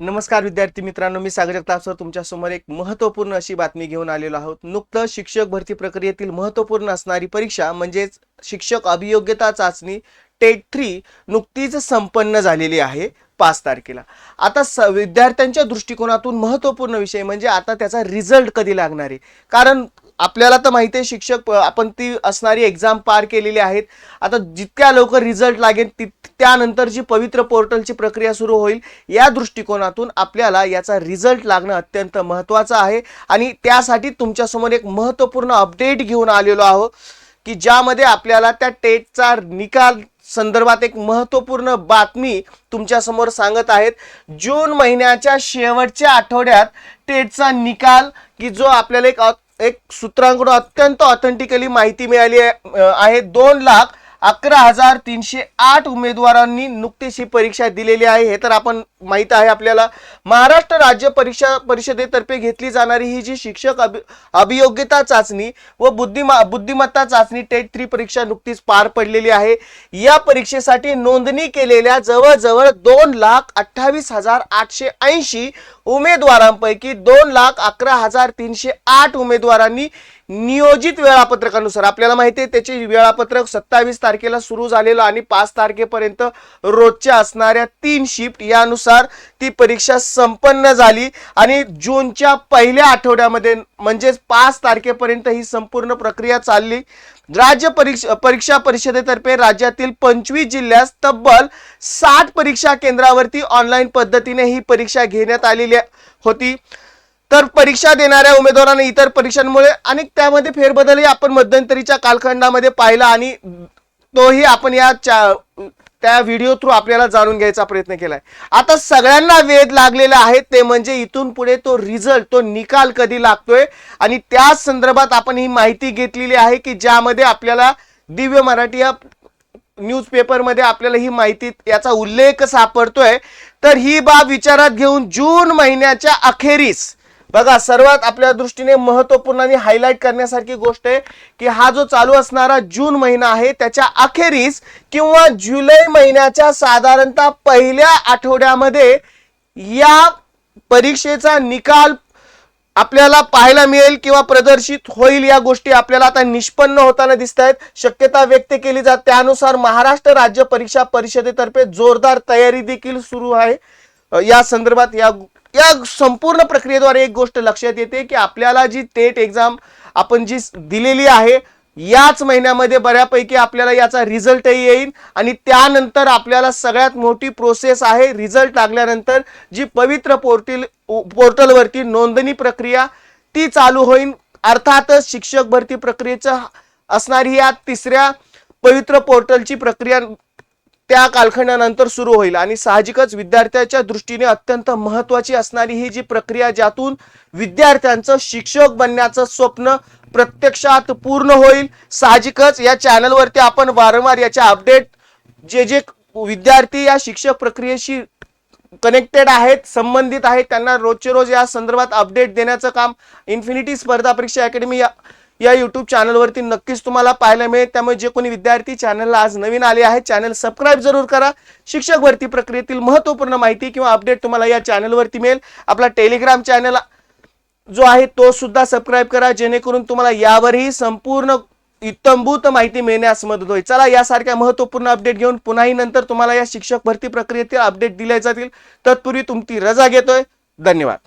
नमस्कार विद्यार्थी मित्रांनो मी सागर जगताप सर. तुमच्यासमोर एक महत्त्वपूर्ण अशी बातमी घेऊन आलेलो आहोत. नुकतंच शिक्षक भरती प्रक्रियेतील महत्त्वपूर्ण असणारी परीक्षा म्हणजेच शिक्षक अभियोग्यता चाचणी टेट थ्री नुकतीच संपन्न झालेली आहे पाच तारखेला. आता स विद्यार्थ्यांच्या दृष्टिकोनातून महत्त्वपूर्ण विषय म्हणजे आता त्याचा रिझल्ट कधी लागणार आहे? कारण आपल्याला तर माहिती आहे शिक्षक आपण ती असणारी एक्झाम पार केलेली आहेत. आता जितक्या लवकर रिझल्ट लागेल ति त्यानंतर जी पवित्र पोर्टलची प्रक्रिया सुरू होईल या दृष्टिकोनातून आपल्याला याचा रिझल्ट लागणं अत्यंत महत्त्वाचं आहे. आणि त्यासाठी तुमच्यासमोर एक महत्त्वपूर्ण अपडेट घेऊन आलेलो आहोत की ज्यामध्ये आपल्याला त्या टेटचा निकाल संदर्भात एक महत्त्वपूर्ण बातमी तुमच्यासमोर सांगत आहेत. जून महिन्याच्या शेवटच्या आठवड्यात टेटचा निकाल की जो आपल्याला एक एक सूत्रांकडून अत्यंत ऑथेंटिकली माहिती मिळाली आहे. दोन लाख अकरा हजार तीनशे आठ उमेदवारांनी नुकतीच ही परीक्षा दिलेली आहे. हे तर आपण माहीत आहे आपल्याला. महाराष्ट्र राज्य परीक्षा परिषदेतर्फे घेतली जाणारी ही जी शिक्षक अभि अभियोग्यता चाचणी व बुद्धिमा बुद्धिमत्ता चाचणी टेट थ्री परीक्षा नुकतीच पार पडलेली आहे. या परीक्षेसाठी नोंदणी केलेल्या जवळजवळ दोन लाख अठ्ठावीस हजार आठशे ऐंशी उमेदवारांपैकी दोन लाख अकरा हजार तीनशे आठ उमेदवारांनी नियोजित वेळापत्रकानुसार. आपल्याला माहिती आहे त्याचे वेळापत्रक सत्तावीस तारखेला सुरू झालेलं आणि पाच तारखेपर्यंत रोजच्या असणाऱ्या तीन शिफ्ट यानुसार ती परीक्षा संपन्न झाली आणि जूनच्या पहिल्या आठवड्यामध्ये म्हणजेच पाच तारखेपर्यंत ही संपूर्ण प्रक्रिया चालली. राज्य परीक्षा परीक्षा परिषदेतर्फे राज्यातील पंचवीस जिल्ह्यात तब्बल साठ परीक्षा केंद्रावरती ऑनलाईन पद्धतीने ही परीक्षा घेण्यात आलेली होती. तर परीक्षा देणाऱ्या उमेदवारांना इतर परीक्षांमुळे आणि त्यामध्ये फेरबदलही आपण मध्यंतरीच्या कालखंडामध्ये पाहिला आणि तोही आपण या चा त्या व्हिडिओ थ्रू आपल्याला जाणून घ्यायचा प्रयत्न केलाय. आता सगळ्यांना वेध लागलेला आहे ते म्हणजे इथून पुढे तो रिझल्ट तो निकाल कधी लागतोय? आणि त्याच संदर्भात आपण ही माहिती घेतलेली आहे की ज्यामध्ये आपल्याला दिव्य मराठी या न्यूजपेपरमध्ये आपल्याला ही माहिती याचा उल्लेख सापडतोय. तर ही बाब विचारात घेऊन जून महिन्याच्या अखेरीस बघा सर्वात आपल्या दृष्टीने महत्त्वपूर्ण आणि हायलाईट करण्यासारखी गोष्ट आहे की हा जो चालू असणारा जून महिना आहे त्याच्या अखेरीस किंवा जुलै महिन्याच्या साधारणतः पहिल्या आठवड्यामध्ये या परीक्षेचा निकाल आपल्याला पाहायला मिळेल किंवा प्रदर्शित होईल या गोष्टी आपल्याला आता निष्पन्न होताना दिसत आहेत शक्यता व्यक्त केली जात त्यानुसार महाराष्ट्र राज्य परीक्षा परिषदेतर्फे जोरदार तयारी देखील सुरू आहे. या संदर्भात या या संपूर्ण प्रक्रियेद्वारे एक गोष्ट लक्षात येते की आपल्याला जी टेट एक्झाम आपण जी दिलेली आहे याच महिन्यामध्ये बऱ्यापैकी आपल्याला याचा रिझल्टही येईल आणि त्यानंतर आपल्याला सगळ्यात मोठी प्रोसेस आहे. रिझल्ट लागल्यानंतर जी पवित्र पोर्टल पोर्टलवरती नोंदणी प्रक्रिया ती चालू होईल. अर्थातच शिक्षक भरती प्रक्रियेचं असणारी या तिसऱ्या पवित्र पोर्टलची प्रक्रिया त्या कालखंडानंतर सुरू होईल आणि साहजिकच विद्यार्थ्याच्या दृष्टीने अत्यंत महत्वाची असणारी ही जी प्रक्रिया ज्यातून विद्यार्थ्यांचं शिक्षक बनण्याचं स्वप्न प्रत्यक्षात पूर्ण होईल साहजिकच या चॅनलवरती आपण वारंवार याच्या अपडेट जे जे विद्यार्थी या शिक्षक प्रक्रियेशी कनेक्टेड आहेत संबंधित आहेत त्यांना रोजचे रोज या संदर्भात अपडेट देण्याचं काम इन्फिनिटी स्पर्धा परीक्षा अकॅडमी या या यूट्यूब चॅनलवरती नक्कीच तुम्हाला पाहायला मिळेल. त्यामुळे जे कोणी विद्यार्थी चॅनलला आज नवीन आले आहेत चॅनल सबस्क्राईब जरूर करा. शिक्षक भरती प्रक्रियेतील महत्त्वपूर्ण माहिती किंवा अपडेट तुम्हाला या चॅनलवरती मिळेल. आपला टेलिग्राम चॅनल जो आहे तो सुद्धा सबस्क्राईब करा जेणेकरून तुम्हाला यावरही संपूर्ण इत्तंभूत माहिती मिळण्यास मदत होईल. चला यासारख्या महत्त्वपूर्ण अपडेट घेऊन पुन्हाही नंतर तुम्हाला या शिक्षक भरती प्रक्रियेतील अपडेट दिले जातील. तत्पूर्वी तुमची रजा घेतोय. धन्यवाद.